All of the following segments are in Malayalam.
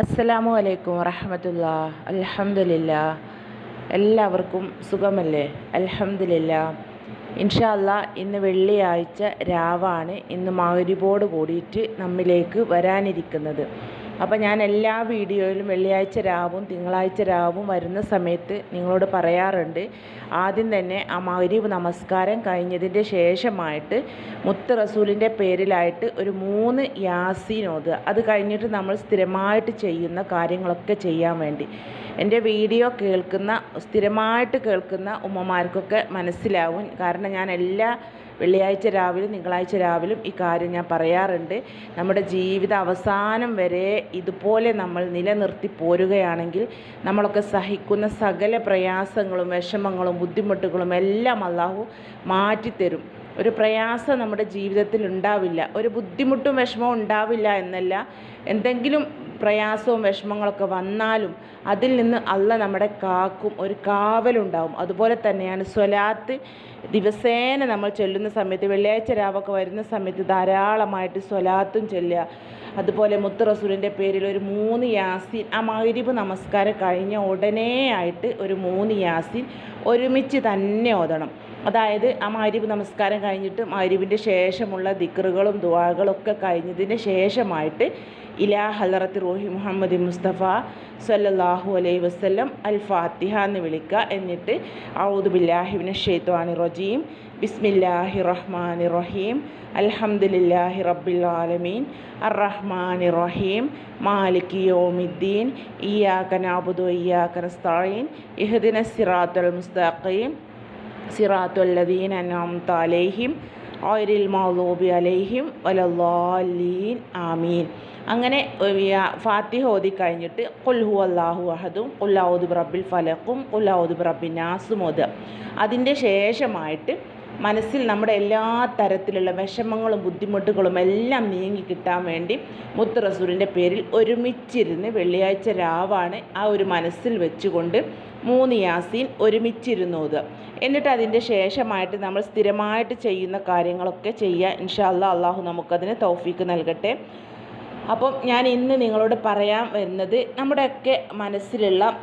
അസ്സലാമു അലൈക്കും വറഹമത്തുള്ള. അലഹമില്ല എല്ലാവർക്കും സുഖമല്ലേ? അലഹമില്ല ഇൻഷാ അല്ലാ ഇന്ന് വെള്ളിയാഴ്ച രാവാണ്. ഇന്ന് മഗ്‌രിബോട് കൂടിയിട്ട് നമ്മിലേക്ക് വരാനിരിക്കുന്നത്. അപ്പോൾ ഞാൻ എല്ലാ വീഡിയോയിലും വെള്ളിയാഴ്ച രാവും തിങ്കളാഴ്ച രാവും വരുന്ന സമയത്ത് നിങ്ങളോട് പറയാറുണ്ട്. ആദ്യം തന്നെ ആ മഗ്‌രിബ് നമസ്കാരം കഴിഞ്ഞതിന്റെ ശേഷമായിട്ട് മുത്ത് റസൂലിന്റെ പേരിലായിട്ട് ഒരു മൂന്ന് യാസീൻ ഓതുക. അത് കഴിഞ്ഞിട്ട് നമ്മൾ സ്ഥിരമായിട്ട് ചെയ്യുന്ന കാര്യങ്ങളൊക്കെ ചെയ്യാൻ വേണ്ടി. എന്റെ വീഡിയോ കേൾക്കുന്ന സ്ഥിരമായിട്ട് കേൾക്കുന്ന ഉമ്മമാർക്കൊക്കെ മനസ്സിലാവും. കാരണം ഞാൻ എല്ലാ വെള്ളിയാഴ്ച രാവിലെ തിങ്കളാഴ്ച രാവിലും കാര്യം ഞാൻ പറയാറുണ്ട്. നമ്മുടെ ജീവിത അവസാനം വരെ ഇതുപോലെ നമ്മൾ നിലനിർത്തി പോരുകയാണെങ്കിൽ നമ്മളൊക്കെ സഹിക്കുന്ന സകല പ്രയാസങ്ങളും വിഷമങ്ങളും ബുദ്ധിമുട്ടുകളും എല്ലാം അള്ളാഹു മാറ്റിത്തരും. ഒരു പ്രയാസം നമ്മുടെ ജീവിതത്തിൽ ഉണ്ടാവില്ല. ഒരു ബുദ്ധിമുട്ടും വിഷമവും ഉണ്ടാവില്ല എന്നല്ല. എന്തെങ്കിലും പ്രയാസവും വിഷമങ്ങളൊക്കെ വന്നാലും അതിൽ നിന്ന് അല്ല നമ്മുടെ കാക്കും ഒരു കാവലുണ്ടാവും. അതുപോലെ തന്നെയാണ് സ്വലാത്ത് ദിവസേന നമ്മൾ ചൊല്ലുന്ന സമയത്ത് വെള്ളിയാഴ്ച രാവൊക്കെ വരുന്ന സമയത്ത് ധാരാളമായിട്ട് സ്വലാത്തും ചൊല്ലുക. അതുപോലെ മുത്ത് റസൂലിന്റെ പേരിൽ ഒരു മൂന്ന് യാസിൻ ആ മഗ്‌രിബ് നമസ്കാരം കഴിഞ്ഞ ഉടനെ ആയിട്ട് ഒരു മൂന്ന് യാസിൻ ഒരുമിച്ച് തന്നെ ഓതണം. അതായത് ആ മാരിബ് നമസ്കാരം കഴിഞ്ഞിട്ട് മഗ്‌രിബിന്റെ ശേഷമുള്ള ദിക്റുകളും ദുആകളൊക്കെ കഴിഞ്ഞതിന് ശേഷമായിട്ട് ഇലാ ഹലറത്ത് റോഹി മുഹമ്മദ് മുസ്തഫ സല്ലല്ലാഹു അലൈഹി വസല്ലം അൽ ഫാത്തിഹ എന്ന് വിളിക്കുക. എന്നിട്ട് ഔദു ബില്ലാഹിബിൻ ഷെയ്ത്വാനി റജീം. ബിസ്മില്ലാഹി റഹ്മാനി റഹീം. അൽഹംദുലില്ലാഹി റബ്ബിൽ ആലമീൻ. അർ റഹ്മാനി റഹീം. മാലിക് യോമിദ്ദീൻ. ഇയ്യാക നഅബുദു ഇയ്യാക നസ്തഈൻ. ഇഹ്ദിന സിറാത്തുൽ മുസ്തഖീം. സിറാത്തുല്ലദീൻ അൻഅംത അലൈഹിം. ഗൈറിൽ മഗ്ദൂബി അലൈഹിം. വലല്ലാലീൻ ആമീൻ. അങ്ങനെ ഫാത്തിഹ ഓതി കഴിഞ്ഞിട്ട് കുൽഹു അള്ളാഹു അഹദും കുല്ലാവുദ് റബ്ബിൽ ഫലക്കും കുല്ലാവുദ് റബ്ബിൻ നാസും ഓതുക. അതിന്റെ ശേഷമായിട്ട് മനസ്സിൽ നമ്മുടെ എല്ലാ തരത്തിലുള്ള വിഷമങ്ങളും ബുദ്ധിമുട്ടുകളും എല്ലാം നീങ്ങി കിട്ടാൻ വേണ്ടി മുത്ത് റസൂലിന്റെ പേരിൽ ഒരുമിച്ചിരുന്ന് വെള്ളിയാഴ്ച രാവാണ് ആ ഒരു മനസ്സിൽ വെച്ചുകൊണ്ട് മൂന്ന് യാസീൻ ഒരുമിച്ചിരുന്ന് ഓതുക. എന്നിട്ട് അതിന്റെ ശേഷമായിട്ട് നമ്മൾ സ്ഥിരമായിട്ട് ചെയ്യുന്ന കാര്യങ്ങളൊക്കെ ചെയ്യുക. ഇൻഷാ അള്ളാഹു നമുക്കതിന് തൗഫീക്ക് നൽകട്ടെ. അപ്പം ഞാൻ ഇന്ന് നിങ്ങളോട് പറയാൻ വരുന്നത് നമ്മുടെയൊക്കെ മനസ്സിലുള്ള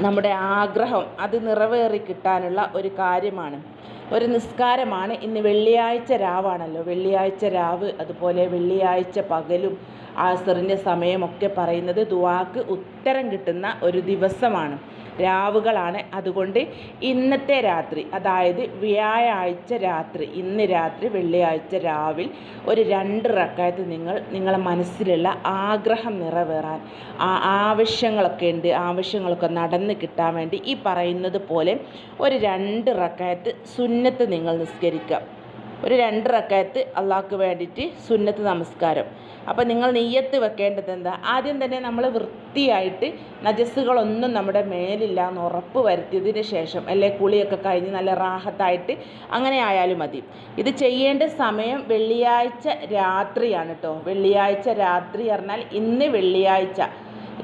നമ്മുടെ ആഗ്രഹം അത് നിറവേറി കിട്ടാനുള്ള ഒരു കാര്യമാണ്. ഒരു നിസ്കാരമാണ്. ഇന്ന് വെള്ളിയാഴ്ച രാവാണല്ലോ. വെള്ളിയാഴ്ച രാവ് അതുപോലെ വെള്ളിയാഴ്ച പകലും ആസറിന്റെ സമയമൊക്കെ പറയുന്നത് ദുവാക്ക് ഉത്തരം കിട്ടുന്ന ഒരു ദിവസമാണ്. രാവുകളാണ്. അതുകൊണ്ട് ഇന്നത്തെ രാത്രി അതായത് വ്യാഴാഴ്ച രാത്രി ഇന്ന് രാത്രി വെള്ളിയാഴ്ച രാവിൽ ഒരു രണ്ട് റക്കായത്ത് നിങ്ങൾ നിങ്ങളെ മനസ്സിലുള്ള ആഗ്രഹം നിറവേറാൻ ആ ആവശ്യങ്ങളൊക്കെ ഉണ്ട് ആവശ്യങ്ങളൊക്കെ നടന്ന് കിട്ടാൻ വേണ്ടി ഈ പറയുന്നത് പോലെ ഒരു രണ്ട് റക്കായത്ത് സുന്നത്ത് നിങ്ങൾ നിസ്കരിക്കുക. ഒരു രണ്ട് റക്കായത്ത് അള്ളാഹ്ക്ക് വേണ്ടിയിട്ട് സുന്നത്ത് നമസ്കാരം. അപ്പോൾ നിങ്ങൾ നെയ്യത്ത് വെക്കേണ്ടത് എന്താ? ആദ്യം തന്നെ നമ്മൾ വൃത്തിയായിട്ട് നജസ്സുകളൊന്നും നമ്മുടെ മേലില്ല എന്ന് ഉറപ്പ് വരുത്തിയതിന് ശേഷം അല്ലെ കുളിയൊക്കെ കഴിഞ്ഞ് നല്ല റാഹത്തായിട്ട് അങ്ങനെ ആയാലും മതി. ഇത് ചെയ്യേണ്ട സമയം വെള്ളിയാഴ്ച രാത്രിയാണ് കേട്ടോ വെള്ളിയാഴ്ച രാത്രി പറഞ്ഞാൽ ഇന്ന് വെള്ളിയാഴ്ച.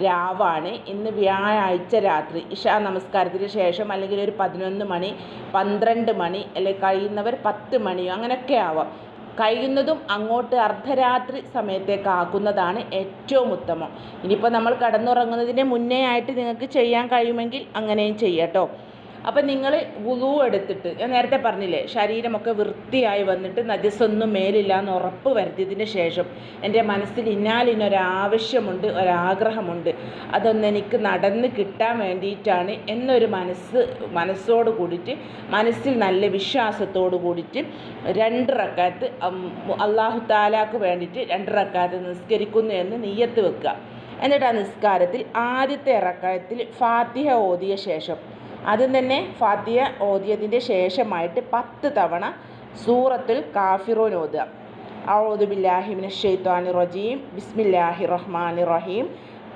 രാവാണ്. ഇന്ന് വ്യാഴാഴ്ച രാത്രി ഇഷാ നമസ്കാരത്തിന് ശേഷം അല്ലെങ്കിൽ ഒരു പതിനൊന്ന് മണി പന്ത്രണ്ട് മണി അല്ലെങ്കിൽ കഴിയുന്നവർ പത്ത് മണിയോ അങ്ങനെയൊക്കെ ആവാം. കഴിയുന്നതും അങ്ങോട്ട് അർദ്ധരാത്രി സമയത്തേക്ക് ആക്കുന്നതാണ് ഏറ്റവും ഉത്തമം. ഇനിയിപ്പോൾ നമ്മൾ കടന്നുറങ്ങുന്നതിന് മുന്നേ ആയിട്ട് നിങ്ങൾക്ക് ചെയ്യാൻ കഴിയുമെങ്കിൽ അങ്ങനെയും ചെയ്യാട്ടോ അപ്പം നിങ്ങൾ വുളു എടുത്തിട്ട് ഞാൻ നേരത്തെ പറഞ്ഞില്ലേ ശരീരമൊക്കെ വൃത്തിയായി വന്നിട്ട് നജസ്സൊന്നും മേലില്ല എന്ന് ഉറപ്പ് വരുത്തിയതിന് ശേഷം എന്റെ മനസ്സിൽ ഇന്നാലിനൊരാവശ്യമുണ്ട് ഒരാഗ്രഹമുണ്ട്. അതൊന്നെനിക്ക് നടന്ന് കിട്ടാൻ വേണ്ടിയിട്ടാണ് എന്നൊരു മനസ്സ് മനസ്സോട് കൂടിയിട്ട് മനസ്സിൽ നല്ല വിശ്വാസത്തോട് കൂടിയിട്ട് രണ്ട് റക്കാത്ത് അള്ളാഹു താലാക്ക് വേണ്ടിയിട്ട് രണ്ട് റക്കാത്ത് നിസ്കരിക്കുന്നു എന്ന് നീയത്ത് വെക്കുക. എന്നിട്ട് ആ നിസ്കാരത്തിൽ ആദ്യത്തെ ഇറക്കത്തിൽ ഫാത്തിഹ ഓതിയ ശേഷം ആദ്യം തന്നെ ഫാത്തിയ ഓതിയതിൻ്റെ ശേഷമായിട്ട് പത്ത് തവണ സൂറത്തുൽ കാഫിറൂൻ ഓതുക ഔദു ബില്ലാഹിമിന ഷെയ്ത്താനി റജീം ബിസ്മില്ലാഹി റഹ്മാനി റഹീം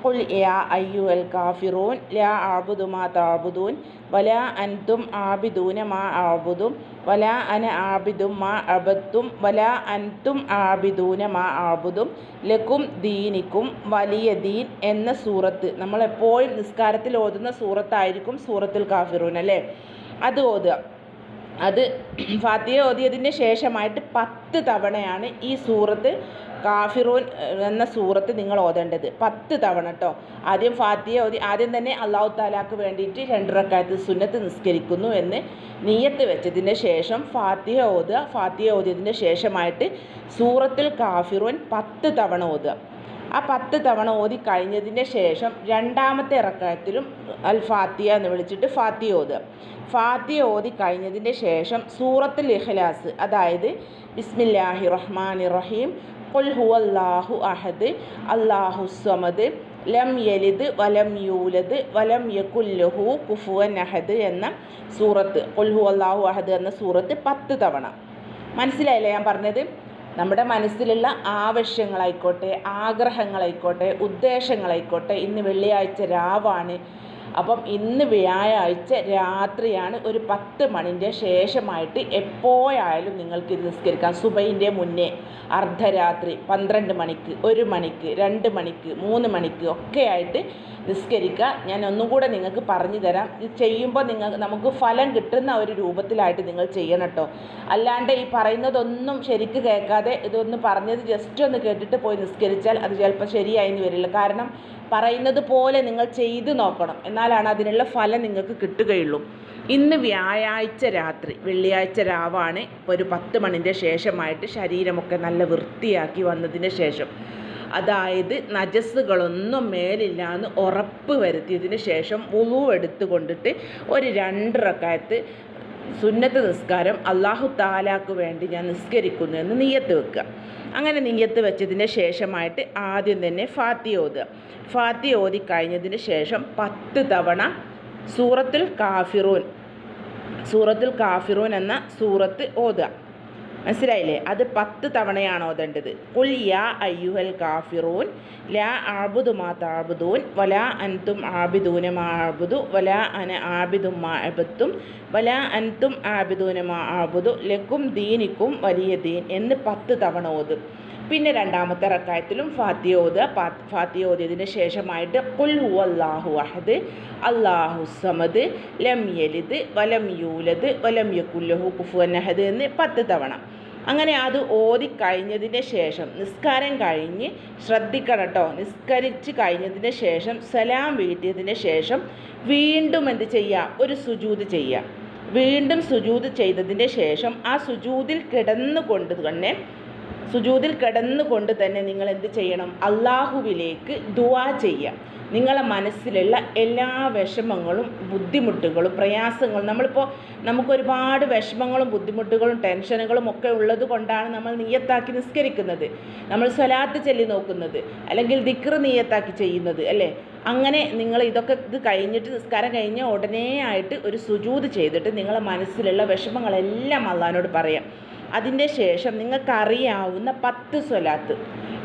قل يا أيها الكافرون لا أعبد ما تعبدون വലാ അൻതും ആബിദൂന മാ ആബുദും വലാ അന ആബിദും മാ അബത്തും വലാ അൻതും ആബിദൂന മാ ആബുദും ലക്കും ദീനിക്കും വലിയ ദീൻ എന്ന സൂറത്ത്. നമ്മൾ എപ്പോഴും നിസ്കാരത്തിൽ ഓതുന്ന സൂറത്തായിരിക്കും സൂറത്തുൽ കാഫിറൂൻ അല്ലേ? അത് ഓതുക. അത് ഫാത്തിയ ഓതിയതിന് ശേഷമായിട്ട് പത്ത് തവണയാണ് ഈ സൂറത്ത് കാഫിറൂൻ എന്ന സൂറത്ത് നിങ്ങൾ ഓതേണ്ടത്. പത്ത് തവണ കേട്ടോ ആദ്യം ഫാത്തിയ ഓതി. ആദ്യം തന്നെ അള്ളാഹു താലാക്ക് വേണ്ടിയിട്ട് രണ്ട് റക്കായത്ത് സുന്നത്ത് നിസ്കരിക്കുന്നു എന്ന് നീയത്ത് വെച്ചതിന് ശേഷം ഫാത്തിയ ഓതുക. ഫാത്തിയ ഓതിയതിന് ശേഷമായിട്ട് സൂറത്തിൽ കാഫിറൂൻ പത്ത് തവണ ഓതുക. ആ പത്ത് തവണ ഓതി കഴിഞ്ഞതിന്റെ ശേഷം രണ്ടാമത്തെ ഇറക്കത്തിലും അൽ ഫാത്തിയ എന്ന് വിളിച്ചിട്ട് ഫാത്തിയ ഓതുക. ഫാത്തിയ ഓതി കഴിഞ്ഞതിന്റെ ശേഷം സൂറത്തുൽ ഇഖ്ലാസ് അതായത് ബിസ്മില്ലാഹി റഹ്മാനി റഹീം ഹുവല്ലാഹു അഹദ് അള്ളാഹു സമദ് ലം യലിദ് വലം യൂലദ് വലം യകുല്ലഹു കുഫുവൻ അഹദ് എന്ന സൂറത്ത് കൊൽഹു ഹുവല്ലാഹു അഹദ് എന്ന സൂറത്ത് പത്ത് തവണ. മനസ്സിലായില്ലേ ഞാൻ പറഞ്ഞത്? നമ്മുടെ മനസ്സിലുള്ള ആവശ്യങ്ങളായിക്കോട്ടെ ആഗ്രഹങ്ങളായിക്കോട്ടെ ഉദ്ദേശങ്ങളായിക്കോട്ടെ ഇന്ന് വെള്ളിയാഴ്ച രാവാണ്. അപ്പം ഇന്ന് വ്യാഴാഴ്ച രാത്രിയാണ് ഒരു പത്ത് മണിന്റെ ശേഷമായിട്ട് എപ്പോഴായാലും നിങ്ങൾക്ക് ഇത് നിസ്കരിക്കാം. സുബൈന്റെ മുന്നേ അർദ്ധരാത്രി പന്ത്രണ്ട് മണിക്ക് ഒരു മണിക്ക് രണ്ട് മണിക്ക് മൂന്ന് മണിക്ക് ഒക്കെ ആയിട്ട് നിസ്കരിക്കുക. ഞാൻ ഒന്നും കൂടെ നിങ്ങൾക്ക് പറഞ്ഞു തരാം. ഇത് ചെയ്യുമ്പോൾ നിങ്ങൾ നമുക്ക് ഫലം കിട്ടുന്ന ഒരു രൂപത്തിലായിട്ട് നിങ്ങൾ ചെയ്യണം കേട്ടോ. അല്ലാണ്ട് ഈ പറയുന്നതൊന്നും ശരിക്ക് കേൾക്കാതെ ഇതൊന്ന് പറഞ്ഞത് ജസ്റ്റ് ഒന്ന് കേട്ടിട്ട് പോയി നിസ്കരിച്ചാൽ അത് ചിലപ്പോൾ ശരിയായി വരില്ല. കാരണം പറയുന്നത് പോലെ നിങ്ങൾ ചെയ്തു നോക്കണം. എന്നാലാണ് അതിനുള്ള ഫലം നിങ്ങൾക്ക് കിട്ടുകയുള്ളൂ. ഇന്ന് വ്യാഴാഴ്ച രാത്രി വെള്ളിയാഴ്ച രാവാണ്. ഇപ്പോൾ ഒരു പത്ത് മണിന്റെ ശേഷമായിട്ട് ശരീരമൊക്കെ നല്ല വൃത്തിയാക്കി വന്നതിന് ശേഷം. അതായത് നജസ്സുകളൊന്നും മേലില്ല എന്ന് ഉറപ്പ് വരുത്തിയതിന് ശേഷം ഉളു എടുത്തു കൊണ്ടിട്ട് ഒരു രണ്ട് റക്കായത്ത് സുന്നത്ത് നിസ്കാരം അള്ളാഹു താലാക്ക് വേണ്ടി ഞാൻ നിസ്കരിക്കുന്നു എന്ന് നീയത്ത് വെക്കുക. അങ്ങനെ നീയത്ത് വെച്ചതിന് ശേഷമായിട്ട് ആദ്യം തന്നെ ഫാത്തി ഓതുക. ഫാത്തി ഓതി കഴിഞ്ഞതിന് ശേഷം പത്ത് തവണ സൂറത്തുൽ കാഫിറൂൻ സൂറത്തുൽ കാഫിറൂൻ എന്ന സൂറത്ത് ഓതുക. മനസ്സിലായില്ലേ? അത് പത്ത് തവണയാണ് ഓതേണ്ടത് കുൽ യാ അയ്യുഹൽ കാഫിറൂൻ ലാ ആബുദു മാ താബുദൂൻ വല അൻതും ആബിദൂന മാ ആബുദു വല അന ആബിദും മാ അബത്തും വല അൻതും ആബിദൂന മാ ആബുദു ലക്കും ദീനിക്കും വലിയ ദീൻ എന്ന് പത്ത് തവണ ഓതും. പിന്നെ രണ്ടാമത്തെ റക്കായത്തിലും ഫാത്തിയ ഓതിയതിന് ശേഷമായിട്ട് കുൽ ഹു അള്ളാഹു അഹദ് അള്ളാഹു സമദ് ലം യലിദ് വലം യൂലദ് വലം യക്കുല്ലഹു കുഫുവൻ അഹദ് എന്ന് പത്ത് തവണ. അങ്ങനെ അത് ഓതി കഴിഞ്ഞതിന് ശേഷം നിസ്കാരം കഴിഞ്ഞ് ശ്രദ്ധിക്കണം കേട്ടോ നിസ്കരിച്ച് കഴിഞ്ഞതിന് ശേഷം സലാം വീട്ടിയതിന് ശേഷം വീണ്ടും എന്ത് ചെയ്യുക? ഒരു സുജൂത് ചെയ്യുക. വീണ്ടും സുജൂത് ചെയ്തതിന് ശേഷം ആ സുജൂതിൽ കിടന്നുകൊണ്ട് തന്നെ സുജൂതിൽ കിടന്നുകൊണ്ട് തന്നെ നിങ്ങൾ എന്ത് ചെയ്യണം? അള്ളാഹുവിലേക്ക് ദുവാ ചെയ്യാം. നിങ്ങളെ മനസ്സിലുള്ള എല്ലാ വിഷമങ്ങളും ബുദ്ധിമുട്ടുകളും പ്രയാസങ്ങളും നമ്മളിപ്പോൾ നമുക്കൊരുപാട് വിഷമങ്ങളും ബുദ്ധിമുട്ടുകളും ടെൻഷനുകളും ഒക്കെ ഉള്ളത് കൊണ്ടാണ് നമ്മൾ നീയത്താക്കി നിസ്കരിക്കുന്നത്. നമ്മൾ സ്വലാത്ത് ചൊല്ലി നോക്കുന്നത് അല്ലെങ്കിൽ ദിക്ർ നീയത്താക്കി ചെയ്യുന്നത് അല്ലേ? അങ്ങനെ നിങ്ങൾ ഇതൊക്കെ ഇത് കഴിഞ്ഞിട്ട് നിസ്കാരം കഴിഞ്ഞ ഉടനെ ആയിട്ട് ഒരു സുജൂത് ചെയ്തിട്ട് നിങ്ങളെ മനസ്സിലുള്ള വിഷമങ്ങളെല്ലാം അള്ളഹാനോട് പറയാം. അതിന്റെ ശേഷം നിങ്ങൾക്കറിയാവുന്ന പത്ത് സ്വലാത്ത്.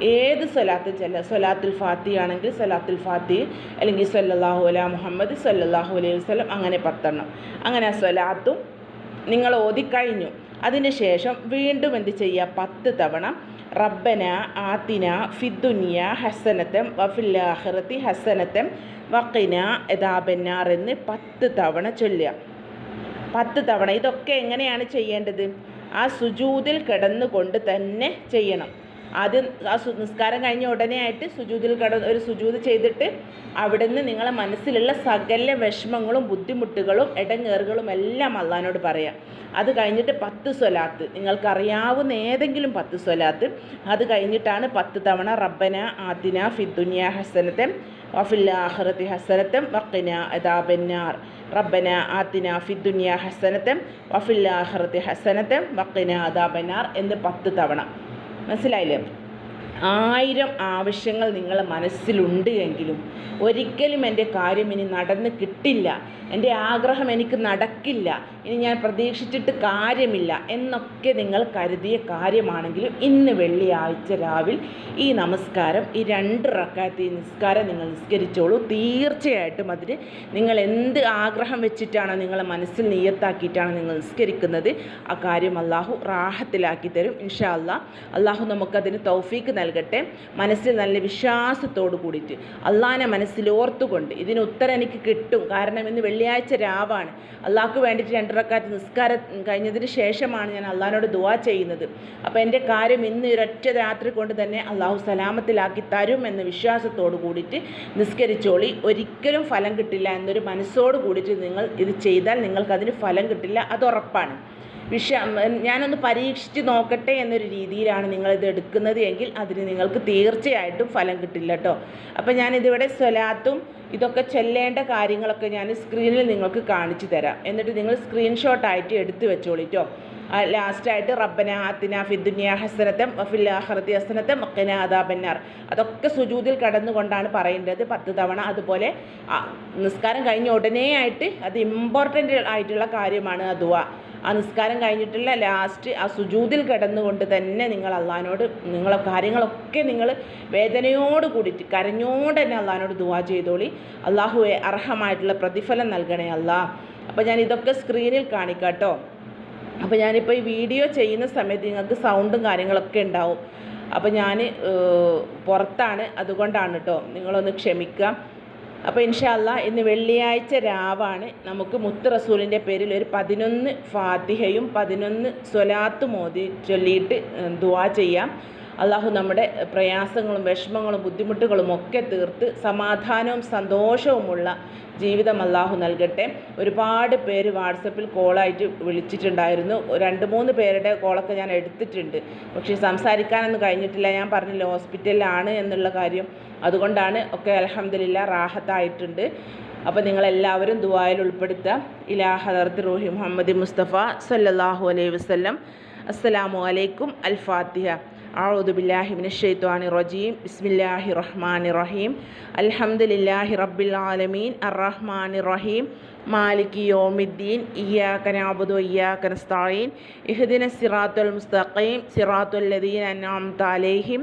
ഏത് സ്വലാത്ത് ചെല്ല സ്വലാത്തുൽ ഫാത്തി ആണെങ്കിൽ സ്വലാത്തുൽ ഫാത്തി അല്ലെങ്കിൽ സല്ലാഹു അല മുഹമ്മദ് സല്ലാഹു അലൈഹി വസ്ലം അങ്ങനെ പത്തെണ്ണം. അങ്ങനെ സ്വലാത്തും നിങ്ങൾ ഓതിക്കഴിഞ്ഞു. അതിന് ശേഷം വീണ്ടും എന്ത് ചെയ്യുക പത്ത് തവണ റബ്ബന ആത്തിന ഫിദ്ദുനിയ ഹസനത്തം വഫില്ലാഹിറത്തി ഹസനത്തം വക്കിന എദാബന്നാർ എന്ന് പത്ത് തവണ ചൊല്ലുക. പത്ത് തവണ. ഇതൊക്കെ എങ്ങനെയാണ് ചെയ്യേണ്ടത്? ആ സുജൂതിൽ കിടന്നുകൊണ്ട് തന്നെ ചെയ്യണം. ആദ്യം ആ നിസ്കാരം കഴിഞ്ഞ ഉടനെ ആയിട്ട് സുജൂതിൽ കട ഒരു സുജൂത് ചെയ്തിട്ട് അവിടുന്ന് നിങ്ങളെ മനസ്സിലുള്ള സകല വിഷമങ്ങളും ബുദ്ധിമുട്ടുകളും ഇടങ്ങേറുകളും എല്ലാം അള്ളഹാനോട് പറയാം. അത് കഴിഞ്ഞിട്ട് പത്ത് സ്വലാത്ത്. നിങ്ങൾക്കറിയാവുന്ന ഏതെങ്കിലും പത്ത് സ്വലാത്ത്. അത് കഴിഞ്ഞിട്ടാണ് പത്ത് തവണ റബ്ബന ആദിന ഫിദ്ദുനിയ ഹസനത്തെ വഫിൽ ആഖിറത്തി വക്കിന അദാബന്നാർ. റബ്ബന ആത്തിന ഫിദ്ദുനിയ ഹസനത്തം വഫിൽ ആഖിറത്തി വക്കിന അദാബന്നാർ എന്ന് പത്ത് തവണ. മനസ്സിലായില്ലേ? ആയിരം ആവശ്യങ്ങൾ നിങ്ങളെ മനസ്സിലുണ്ട് എങ്കിലും ഒരിക്കലും എന്റെ കാര്യം ഇനി നടന്ന് കിട്ടില്ല. എന്റെ ആഗ്രഹം എനിക്ക് നടക്കില്ല. ഇനി ഞാൻ പ്രതീക്ഷിച്ചിട്ട് കാര്യമില്ല എന്നൊക്കെ നിങ്ങൾ കരുതിയ കാര്യമാണെങ്കിലും ഇന്ന് വെള്ളിയാഴ്ച രാവിലെ ഈ നമസ്കാരം ഈ രണ്ട് റക്കാത്ത ഈ നിസ്കാരം നിങ്ങൾ നിസ്കരിച്ചോളൂ. തീർച്ചയായിട്ടും അതിന് നിങ്ങൾ എന്ത് ആഗ്രഹം വെച്ചിട്ടാണ് നിങ്ങളെ മനസ്സിൽ നീയത്താക്കിയിട്ടാണ് നിങ്ങൾ നിസ്കരിക്കുന്നത്? ആ കാര്യം അള്ളാഹു റാഹത്തിലാക്കി തരും. ഇൻഷാ അള്ളാഹ് അള്ളാഹു നമുക്കതിന് തൗഫീക്ക് നൽകി നൽകട്ടെ. മനസ്സിൽ നല്ല വിശ്വാസത്തോട് കൂടിയിട്ട് അള്ളാഹിനെ മനസ്സിൽ ഓർത്തുകൊണ്ട് ഇതിന് ഉത്തരം എനിക്ക് കിട്ടും. കാരണം ഇന്ന് വെള്ളിയാഴ്ച രാവാണ്. അള്ളാഹ്ക്ക് വേണ്ടിയിട്ട് രണ്ടരക്കാലത്ത് നിസ്കാരം കഴിഞ്ഞതിന് ശേഷമാണ് ഞാൻ അള്ളാഹിനോട് ദുവാ ചെയ്യുന്നത്. അപ്പോൾ എന്റെ കാര്യം ഇന്ന് ഒരൊറ്റ രാത്രി കൊണ്ട് തന്നെ അള്ളാഹു സലാമത്തിലാക്കി തരും എന്ന വിശ്വാസത്തോട് കൂടിയിട്ട് നിസ്കരിച്ചോളി. ഒരിക്കലും ഫലം കിട്ടില്ല എന്നൊരു മനസ്സോട് കൂടിയിട്ട് നിങ്ങൾ ഇത് ചെയ്താൽ നിങ്ങൾക്കതിന് ഫലം കിട്ടില്ല. അത് ഉറപ്പാണ്. വിഷ ഞാനൊന്ന് പരീക്ഷിച്ച് നോക്കട്ടെ എന്നൊരു രീതിയിലാണ് നിങ്ങളിത് എടുക്കുന്നത് എങ്കിൽ അതിന് നിങ്ങൾക്ക് തീർച്ചയായിട്ടും ഫലം കിട്ടില്ല കേട്ടോ അപ്പോൾ ഞാനിതിവിടെ സ്വലാത്തും ഇതൊക്കെ ചെല്ലേണ്ട കാര്യങ്ങളൊക്കെ ഞാൻ സ്ക്രീനിൽ നിങ്ങൾക്ക് കാണിച്ചു തരാം. എന്നിട്ട് നിങ്ങൾ സ്ക്രീൻഷോട്ടായിട്ട് എടുത്ത് വെച്ചോളിട്ടോ ലാസ്റ്റായിട്ട് റബ്ബന ആത്തിന ഫിദ്ദുനിയ ഹസനത്തം ഫിൽ ഹസനത്തം മക്കന അദാബന്നാർ. അതൊക്കെ സുജൂതിൽ കടന്നുകൊണ്ടാണ് പറയേണ്ടത് പത്ത് തവണ അതുപോലെ നിസ്കാരം കഴിഞ്ഞ ഉടനെ ആയിട്ട് അത് ഇമ്പോർട്ടന്റ് ആയിട്ടുള്ള കാര്യമാണ് ദുവ ആ നിസ്കാരം കഴിഞ്ഞിട്ടുള്ള ലാസ്റ്റ് ആ സുജൂതിൽ കിടന്നുകൊണ്ട് തന്നെ നിങ്ങൾ അള്ളഹാനോട് നിങ്ങളെ കാര്യങ്ങളൊക്കെ നിങ്ങൾ വേദനയോട് കൂടിയിട്ട് കരഞ്ഞോണ്ട് തന്നെ അള്ളഹാനോട് ദുവാ ചെയ്തോളി. അള്ളാഹുവെ അർഹമായിട്ടുള്ള പ്രതിഫലം നൽകണേ അല്ലാ അപ്പോൾ ഞാൻ ഇതൊക്കെ സ്ക്രീനിൽ കാണിക്കാം കേട്ടോ. അപ്പോൾ ഞാനിപ്പോൾ ഈ വീഡിയോ ചെയ്യുന്ന സമയത്ത് നിങ്ങൾക്ക് സൗണ്ടും കാര്യങ്ങളൊക്കെ ഉണ്ടാവും. അപ്പോൾ ഞാൻ പുറത്താണ്. അതുകൊണ്ടാണ് കേട്ടോ നിങ്ങളൊന്ന് ക്ഷമിക്കുക. അപ്പോൾ ഇൻഷാല്ല ഇന്ന് വെള്ളിയാഴ്ച രാവാണ്. നമുക്ക് മുത്ത് റസൂലിന്റെ പേരിൽ ഒരു പതിനൊന്ന് ഫാത്തിഹയും പതിനൊന്ന് സ്വലാത്ത് മോദി ചൊല്ലിയിട്ട് ദുവാ ചെയ്യാം. അള്ളാഹു നമ്മുടെ പ്രയാസങ്ങളും വിഷമങ്ങളും ബുദ്ധിമുട്ടുകളും ഒക്കെ തീർത്ത് സമാധാനവും സന്തോഷവുമുള്ള ജീവിതം അള്ളാഹു നൽകട്ടെ. ഒരുപാട് പേര് വാട്സപ്പിൽ കോളായിട്ട് വിളിച്ചിട്ടുണ്ടായിരുന്നു. രണ്ട് മൂന്ന് പേരുടെ കോളൊക്കെ ഞാൻ എടുത്തിട്ടുണ്ട്. പക്ഷേ സംസാരിക്കാനൊന്നും കഴിഞ്ഞിട്ടില്ല. ഞാൻ പറഞ്ഞില്ല ഹോസ്പിറ്റലിലാണ് എന്നുള്ള കാര്യം. അതുകൊണ്ടാണ് ഒക്കെ അലഹമ്മദില്ല റാഹത്തായിട്ടുണ്ട് അപ്പോൾ നിങ്ങളെല്ലാവരും ദുബായിൽ ഉൾപ്പെടുത്തുക ഇലാ ഹദർത്ത് റൂഹി മുഹമ്മദ് മുസ്തഫ സല്ലല്ലാഹു അലൈഹി വസല്ലം അസ്സലാമു അലൈക്കും അൽ ഫാത്തിഹ أعوذ بالله من الشيطان الرجيم بسم الله الرحمن الرحيم الحمد لله رب العالمين الرحمن الرحيم മാലിക് യോമിദ്ദീൻ ഇയാക്കനാബുദു ഇയാക്കനസ്തായീൻ ഇഹ്ദിന സിറാത്തുൽ മുസ്തഖീം സിറാത്തുൽ ലദീൻ അന്നാം താലേഹിം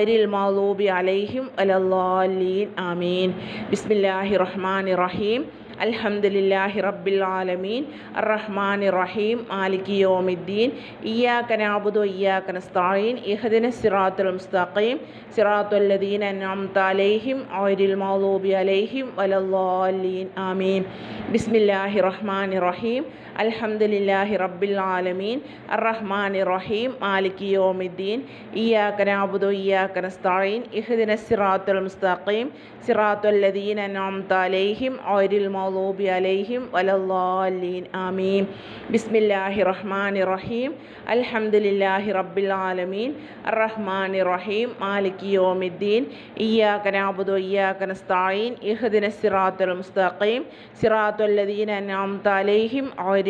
ഐരിൽ മൗലൂബി അലൈഹിം അലല്ലാലീൻ ആമീൻ. ബിസ്മില്ലാഹി റഹ്മാൻ റഹീം. അൽഹംദുലില്ലാഹി റബ്ബിൽ ആലമീൻ. റഹ്മാൻ റഹീം മാലിക് യോമിദ്ദീൻ. ഇയാക്കന അബുദു ഇയാക്കന സ്തായീൻ ഇഹദിന സിറാത്തുൽ മുസ്തഖീം. സിറാത്തുല്ലദീൻ അൻഅംത അലൈഹിം. ഔരിൽ മൗലൂബി അലൈഹിം. വലല്ലാലീൻ ആമീൻ. ബിസ്മില്ലാഹി റഹ്മാൻ റഹീം. അൽഹംദുലില്ലാഹി റബ്ബിൽ ആലമീൻ. അറഹ്മാൻ റഹീം മാലിക് യോമിദ്ദീൻ. ഇയാക്ക നാബുദു ഇയാക്ക നസ്തായിൻ ഇഹ്ദിന സിറാത്തുൽ മുസ്തഖീം. സിറാത്തുൽ ലദീൻ അനാംത അലൈഹിം. ഓരിൽ മൗലൂബി അലൈഹിം. വലല്ലാലീൻ ആമീൻ. ബിസ്മില്ലാഹി റഹ്മാൻ റഹീം അൽഹംദുലില്ലാഹി റബ്ബിൽ ആലമീൻ. അറഹ്മാൻ റഹീം മാലിക് യോമിദ്ദീൻ. ഇയാക്ക നാബുദു ഇയാക്ക നസ്തായിൻ ഇഹ്ദിന സിറാത്തുൽ മുസ്തഖീം. സിറാത്തുൽ ലദീൻ അനാംത അലൈഹിം. ഓരിൽ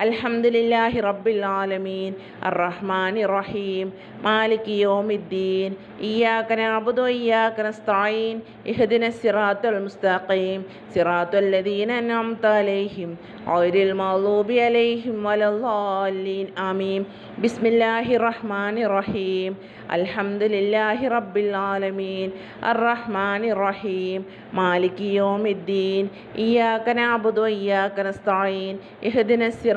الحمد لله رب العالمين الرحمن الرحيم مالك يوم الدين إياك نعبد وإياك نستعين اهدنا الصراط المستقيم صراط الذين أنعمت عليهم غير المغضوب عليهم ولا الضالين آمين بسم الله الرحمن الرحيم الحمد لله رب العالمين الرحمن الرحيم مالك يوم الدين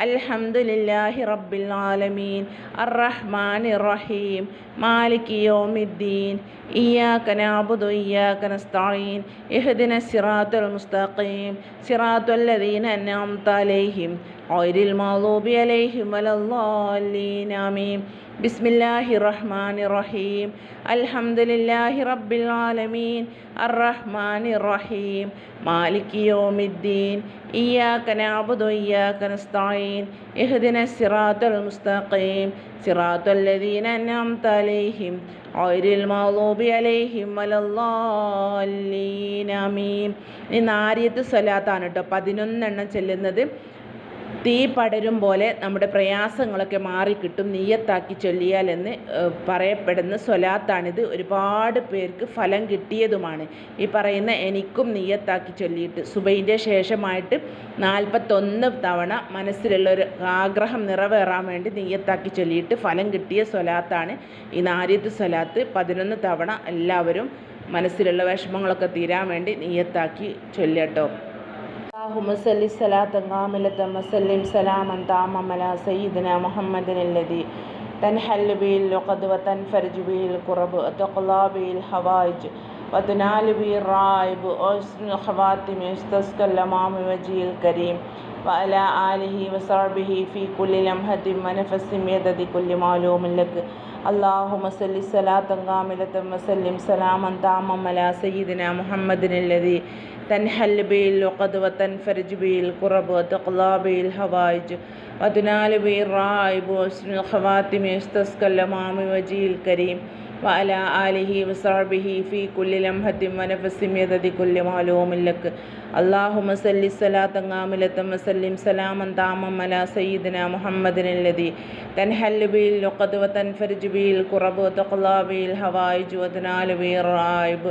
الحمد لله رب العالمين الرحمن الرحيم مالك يوم الدين إياك نعبد وإياك نستعين اهدنا الصراط المستقيم صراط الذين أنعمت عليهم غير المغضوب عليهم ولا الضالين آمين بسم الله الرحمن الرحيم الحمد لله رب العالمين الرحمن الرحيم مالك يوم الدين إياك نعبد وإياك نستعين اهدنا الصراط المستقيم صراط الذين أنعمت عليهم غير المغضوب عليهم ولا الضالين آمين ഇനി നാരിയത്ത് സ്വലാത്താണ് കേട്ടോ പതിനൊന്നെണ്ണം ചെല്ലുന്നത് തീ പടരും പോലെ നമ്മുടെ പ്രയാസങ്ങളൊക്കെ മാറിക്കിട്ടും നീയത്താക്കി ഏഹ്, പറയപ്പെടുന്ന സ്വലാത്താണിത്. ഒരുപാട് പേർക്ക് ഫലം കിട്ടിയതുമാണ്. ഈ പറയുന്ന എനിക്കും നീയത്താക്കി ചൊല്ലിയിട്ട് സുബൈന്റെ ശേഷമായിട്ട് നാൽപ്പത്തൊന്ന് തവണ മനസ്സിലുള്ള ഒരു ആഗ്രഹം നിറവേറാൻ വേണ്ടി നീയത്താക്കി ചൊല്ലിയിട്ട് ഫലം കിട്ടിയ സ്വലാത്താണ് ഈ നാരിയത്ത് സ്വലാത്ത്. പതിനൊന്ന് തവണ എല്ലാവരും മനസ്സിലുള്ള വിഷമങ്ങളൊക്കെ തീരാൻ വേണ്ടി നീയത്താക്കി ചൊല്ലട്ടോ اللهم صل صلاة كاملة وسلم سلاما تاما على سيدنا محمد الذي تنحل به اللقد وتنفرج به الكرب وتقضى به الحوائج وتنال به الرائب وحسن الخواتم يستسقى الأمام وجه الكريم وعلى آله وصحبه في كل لمحة ونفس يدد كل معلوم لك. اللهم صل صلاة كاملة وسلم سلاما تاما على سيدنا محمد الذي تنحل به اللقد وتنفرج به الكرب وتقضى به الحوائج وتنال به الرائب وحسن الخواتم يستسقى الأمام وجه الكريم وعلى آله وصحبه في كل لمحة ونفس يدد كل معلوم لك اللهم صل صلاة كاملة وسلم سلاما تاما على سيدنا محمد الذي تنحل به اللقد وتنفرج به الكرب وتقضى به الحوائج وتنال به الرائب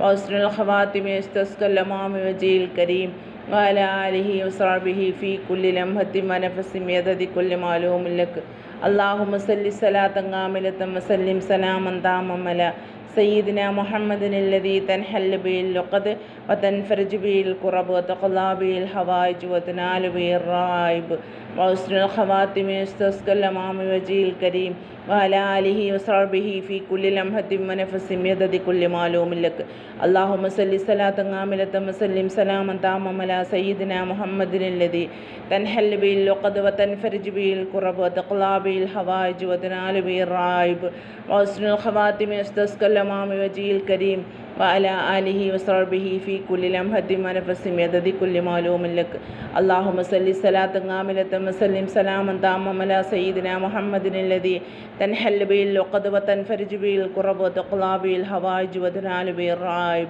وحسن الخواتم يستسقى الأمام وجه الكريم وعلى آله وصحبه في كل لمحة ونفس يدد كل معلوم لك അള്ളാഹു മുസല്ലി സലാത്തങ്ങാമിലത്തം വസല്ലിം സലാമന്താമല سيدنا محمد الذي تنحل به اللقد وتنفرج به الكرب وتقضى به الحوائج وتنال به الرائب. وحسن الخواتم يستسقى الأمام وجه الكريم. وعلى آله وصحبه في كل لمحة ونفس يدد كل معلوم لك. اللهم صل صلاة كاملة وسلم سلاما تاما على سيدنا محمد الذي تنحل به اللقد وتنفرج به الكرب وتقضى به الحوائج وتنال به الرائب. وحسن الخواتم يستسقى الأمام وجه الكريم وعلى آله وصحبه في كل لمحة ونفس يدد كل معلوم لك اللهم صل صلاة كاملة وسلم سلاما تاما على سيدنا محمد الذي تنحل به اللقد وتنفرج به الكرب وتقضى به الحوائج وتنال به الرائب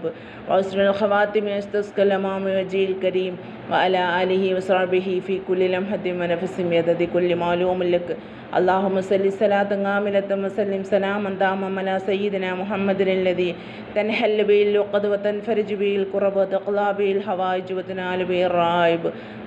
وحسن الخواتم يستسقى الأمام وجه الكريم وعلى آله وصحبه في كل لمحة ونفس يدد كل معلوم لك اللهم صل صلاة كاملة وسلم سلاما تاما على سيدنا محمد الذي تنحل به اللقد وتنفرج به الكرب وتقضى به الحوائج وتنال به الرائب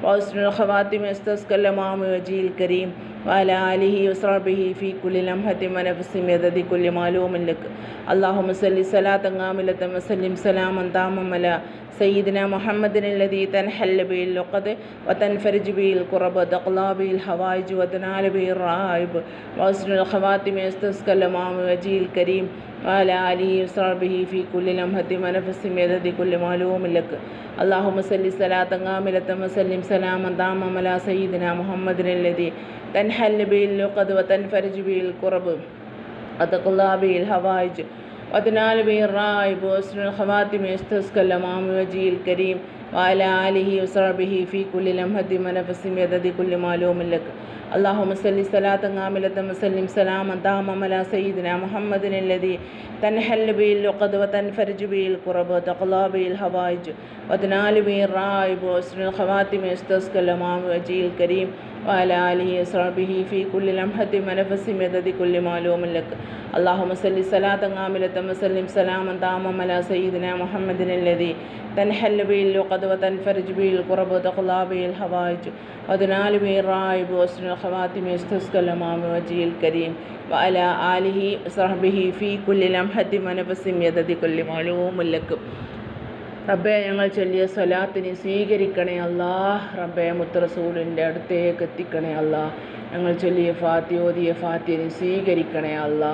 وحسن الخواتم يستسقى الأمام وجه الكريم وعلى آله وصحبه في كل لمحة ونفس يدد كل معلوم لك. اللهم صل صلاة كاملة وسلم سلاما تاما على سيدنا محمد الذي تنحل به اللقد وتنفرج به الكرب وتقضى به الحوائج وتنال به الرائب. وحسن الخواتم يستسقى الأمام وجه الكريم. وعلى آله وصحبه في كل لمحة ونفس يدد كل معلوم لك. اللهم صل صلاة كاملة وسلم سلاما تاما على سيدنا محمد الذي تنحل به اللقد وتنفرج به الكرب وتقضى به الحوائج وتنال به الرائب وحسن الخواتم يستسقى الأمام وجه الكريم وعلى آله وصحبه في كل لمحة ونفس يدد كل معلوم لك اللهم صل صلاة كاملة وسلم سلاما تاما على سيدنا محمد الذي تنحل به اللقد وتنفرج به الكرب وتقضى به الحوائج وتنال به الرائب وحسن الخواتم يستسقى الأمام وجه الكريم وعلى آله وصحبه في كل لمحة ونفس مدد كل معلوم لك. اللهم صل صلاة كاملة وسلم سلاما تاما على سيدنا محمد الذي تنحل به اللقد وتنفرج به الكرب وتقضى به الحوائج وتنال به الرائب وحسن ഖവാത്തിമി സ്തുസ്കലമാമജീൽ കരീം വല ആലിഹി സഹബിഹി ഫി കുല്ലിലം ഹത്തി മനപസിം യദതി കൊല്ലി മഴവുമുല്ലക്കും റബ്ബെ ഞങ്ങൾ ചൊല്ലിയ സ്വലാത്തിനെ സ്വീകരിക്കണേ അല്ലാ റബ്ബെ മുത്തറസൂലിന്റെ അടുത്തേക്ക് എത്തിക്കണേ അല്ലാ ഞങ്ങൾ ചൊല്ലിയ ഫാത്തി ഫാത്തിനെ സ്വീകരിക്കണേ അല്ല.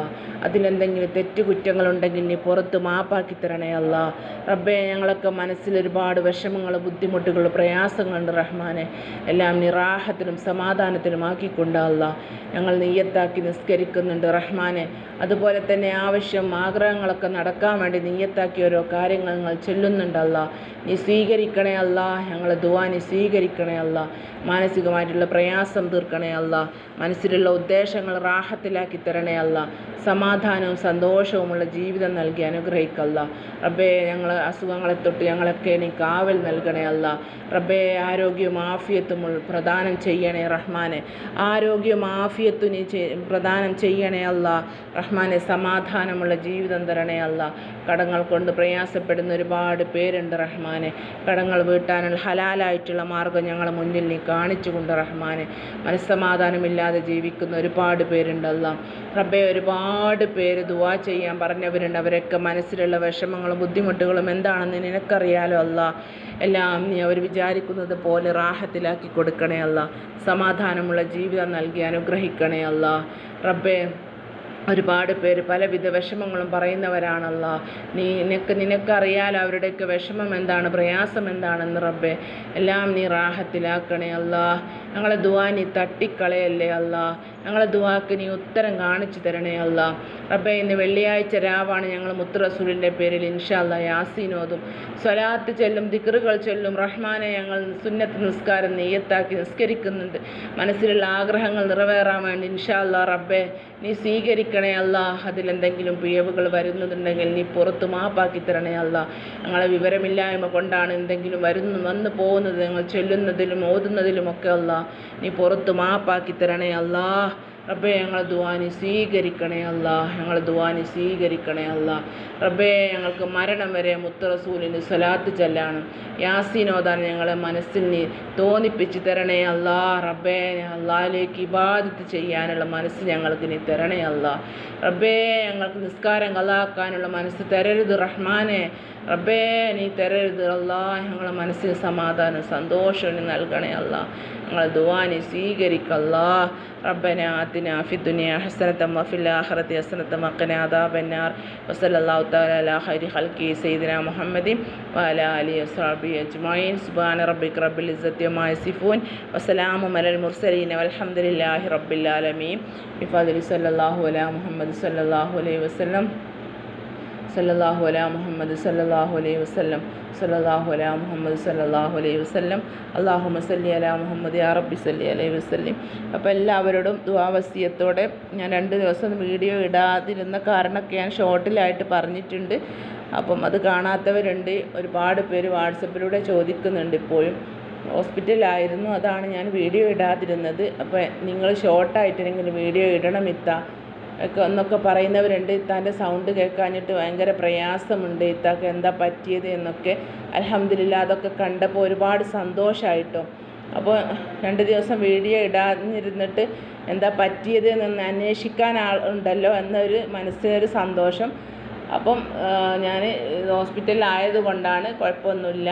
അതിനെന്തെങ്കിലും തെറ്റുകുറ്റങ്ങളുണ്ടെങ്കിൽ നീ പുറത്ത് മാപ്പാക്കി തരണേ അല്ല. റബ്ബേ ഞങ്ങളൊക്കെ മനസ്സിൽ ഒരുപാട് വിഷമങ്ങൾ ബുദ്ധിമുട്ടുകൾ പ്രയാസങ്ങളുണ്ട് റഹ്മാനെ. എല്ലാം നിറാഹത്തിനും സമാധാനത്തിനും ആക്കിക്കൊണ്ട് അല്ല. ഞങ്ങൾ നെയ്യത്താക്കി നിസ്കരിക്കുന്നുണ്ട് റഹ്മാനെ. അതുപോലെ തന്നെ ആവശ്യം ആഗ്രഹങ്ങളൊക്കെ നടക്കാൻ വേണ്ടി നെയ്യത്താക്കി ഓരോ കാര്യങ്ങൾ ഞങ്ങൾ ചെല്ലുന്നുണ്ടല്ല നീ സ്വീകരിക്കണേ അല്ല. ഞങ്ങളെ ദുവാ സ്വീകരിക്കണേ അല്ല. മാനസികമായിട്ടുള്ള പ്രയാസം തീർക്കണേ അല്ല. മനസ്സിലുള്ള ഉദ്ദേശങ്ങൾ റാഹത്തിലാക്കി തരണേ അല്ല. സമാധാനവും സന്തോഷവുമുള്ള ജീവിതം നൽകി അനുഗ്രഹിക്കല്ല റബ്ബേ ഞങ്ങൾ അസുഖങ്ങളെ തൊട്ട് ഞങ്ങളൊക്കെ നീ കാവൽ നൽകണേ അല്ല. റബ്ബേ ആരോഗ്യവും ആഫിയത്തും പ്രദാനം ചെയ്യണേ റഹ്മാനെ. ആരോഗ്യവും ആഫിയത്തും നീ പ്രദാനം ചെയ്യണേ അല്ല. റഹ്മാനെ സമാധാനമുള്ള ജീവിതം തരണേ അല്ല. കടങ്ങൾ കൊണ്ട് പ്രയാസപ്പെടുന്ന ഒരുപാട് പേരുണ്ട് റഹ്മാനെ. കടങ്ങൾ വീട്ടാനുള്ള ഹലാലായിട്ടുള്ള മാർഗം ഞങ്ങളെ മുന്നിൽ നീ കാണിച്ചുകൊണ്ട് റഹ്മാനെ. മനസ്സമാധാനമില്ലാതെ ജീവിക്കുന്ന ഒരുപാട് പേരുണ്ടല്ല. റബ്ബെ ഒരുപാട് പേര് ദുവാ ചെയ്യാൻ പറഞ്ഞവരുണ്ട്. അവരൊക്കെ മനസ്സിലുള്ള വിഷമങ്ങളും ബുദ്ധിമുട്ടുകളും എന്താണെന്ന് നിനക്കറിയാലോ അല്ല? എല്ലാം നീ അവർ വിചാരിക്കുന്നത് പോലെ റാഹത്തിലാക്കി കൊടുക്കണേ അല്ല. സമാധാനമുള്ള ജീവിതം നൽകി അനുഗ്രഹിക്കണേ അല്ല. റബ്ബെ ഒരുപാട് പേര് പലവിധ വിഷമങ്ങളും പറയുന്നവരാണല്ല. നീ നിനക്ക് നിനക്കറിയാലോ അവരുടെയൊക്കെ വിഷമം എന്താണ് പ്രയാസം എന്താണെന്ന് റബ്ബെ. എല്ലാം നീ റാഹത്തിലാക്കണേ അല്ല ഞങ്ങളെ ദുവാ നീ തട്ടിക്കളയല്ലേ അല്ല ഞങ്ങളെ ദുവാക്ക് നീ ഉത്തരം കാണിച്ചു തരണേ അല്ല. റബ്ബെ ഇന്ന് വെള്ളിയാഴ്ച രാവാണ് ഞങ്ങൾ മുത്ത് റസൂലിന്റെ പേരിൽ ഇൻഷാല്ല യാസീനോദും സ്വലാത്ത് ചെല്ലും ദിക്റുകൾ ചൊല്ലും റഹ്മാനെ ഞങ്ങൾ സുന്നത്ത് നിസ്കാരം നെയ്യത്താക്കി നിസ്കരിക്കുന്നുണ്ട്. മനസ്സിലുള്ള ആഗ്രഹങ്ങൾ നിറവേറാൻ വേണ്ടി ഇൻഷാല്ല റബ്ബെ നീ സ്വീകരിക്കണേ അല്ല. അതിലെന്തെങ്കിലും പിഴവുകൾ വരുന്നുണ്ടെങ്കിൽ നീ പുറത്ത് മാപ്പാക്കി തരണേ അല്ല. ഞങ്ങളെ വിവരമില്ലായ്മ കൊണ്ടാണ് എന്തെങ്കിലും വരുന്നു വന്നു പോകുന്നത് ഞങ്ങൾ ചൊല്ലുന്നതിലും ഓതുന്നതിലുമൊക്കെ അല്ല. നീ പുറത്ത് മാപ്പാക്കി തരണേ അല്ലാ. റബ്ബേ ഞങ്ങളെ ദുവാനി സ്വീകരിക്കണേ അല്ല ഞങ്ങളെ ദുവാനി സ്വീകരിക്കണേ അല്ല. റബ്ബേ ഞങ്ങൾക്ക് മരണം വരെ മുത്തറസൂലിന് സ്വലാത്ത് ചെല്ലാണ്. യാസീനോദാൻ ഞങ്ങളെ മനസ്സിൽ നീ തോന്നിപ്പിച്ച് തരണേ അല്ല. റബ്ബേ അള്ളാഹിലേക്ക് ഇബാദത്ത് ചെയ്യാനുള്ള മനസ്സ് ഞങ്ങൾക്ക് നീ തരണേ അല്ല. റബ്ബേ ഞങ്ങൾക്ക് നിസ്കാരം കലാക്കാനുള്ള മനസ്സ് തരരുത് റഹ്മാനെ. റബ്ബേ നീ തരരുത്. അല്ലാ ഞങ്ങളെ മനസ്സിന് സമാധാനം സന്തോഷം നീ നൽകണേ അല്ല ഞങ്ങളെ ദുവാനി സ്വീകരിക്കല്ല റബ്ബന ആത്തിന ഫി ഹസനത്ത മഫിൽ ആഖിറതി ഹസനത്തം വഖിന അദാബന്നാർ. വസല്ലല്ലാഹു തആല അലാ ഖൈരി ഖൽഖി സയ്യിദിന മുഹമ്മദി വഅല ആലിഹി വസ്ഹബി അജ്മഈൻ. സുബ്ഹാന റബ്ബിക റബ്ബിൽ ഇസ്സത്തി വമാ യസിഫൂൻ. വസലാമു അലൽ മുർസലീൻ. വൽഹംദുലില്ലാഹി റബ്ബിൽ ആലമീൻ. ബിഫദ്ലി സല്ലല്ലാഹു അലാ മുഹമ്മദ് സല്ലല്ലാഹു അലൈഹി വസല്ലം. സല്ലല്ലാഹു അലാ മുഹമ്മദ് സല്ലല്ലാഹു അലൈഹി വസല്ലം സല്ലല്ലാഹു അലാ മുഹമ്മദ് സല്ലല്ലാഹു അലൈഹി വസല്ലം. അല്ലാഹുമ്മ മസല്ലി അലാ മുഹമ്മദ് റബ്ബി സല്ലി അലൈഹി വസല്ലം. അപ്പോൾ എല്ലാവരോടും ദുവാവസ്യത്തോടെ ഞാൻ രണ്ട് ദിവസം വീഡിയോ ഇടാതിരുന്ന കാരണമൊക്കെ ഞാൻ ഷോർട്ടിലായിട്ട് പറഞ്ഞിട്ടുണ്ട്. അപ്പം അത് കാണാത്തവരുണ്ട്. ഒരുപാട് പേര് വാട്സപ്പിലൂടെ ചോദിക്കുന്നുണ്ട് ഇപ്പോഴും. ഹോസ്പിറ്റലായിരുന്നു അതാണ് ഞാൻ വീഡിയോ ഇടാതിരുന്നത്. അപ്പോൾ നിങ്ങൾ ഷോർട്ടായിട്ടെങ്കിലും വീഡിയോ ഇടണം ഇത്ത ഒക്കെ എന്നൊക്കെ പറയുന്നവരുണ്ട്. ഇത്താന്റെ സൗണ്ട് കേൾക്കാഞ്ഞിട്ട് ഭയങ്കര പ്രയാസമുണ്ട്. ഇത്താക്ക് എന്താ പറ്റിയത് എന്നൊക്കെ. അലഹമില്ല അതൊക്കെ കണ്ടപ്പോൾ ഒരുപാട് സന്തോഷമായിട്ടോ അപ്പോൾ രണ്ട് ദിവസം വീഡിയോ ഇടാതിരുന്നിട്ട് എന്താ പറ്റിയത് എന്ന് അന്വേഷിക്കാൻ ആൾ ഉണ്ടല്ലോ എന്നൊരു മനസ്സിനൊരു സന്തോഷം. അപ്പം ഞാൻ ഹോസ്പിറ്റലിലായത് കൊണ്ടാണ് കുഴപ്പമൊന്നുമില്ല.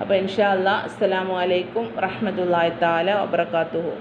അപ്പോൾ ഇൻഷാ അല്ലാ അസ്സലാമു അലൈക്കും റഹ്മത്തുള്ളാഹി താല വബർക്കാത്തുഹു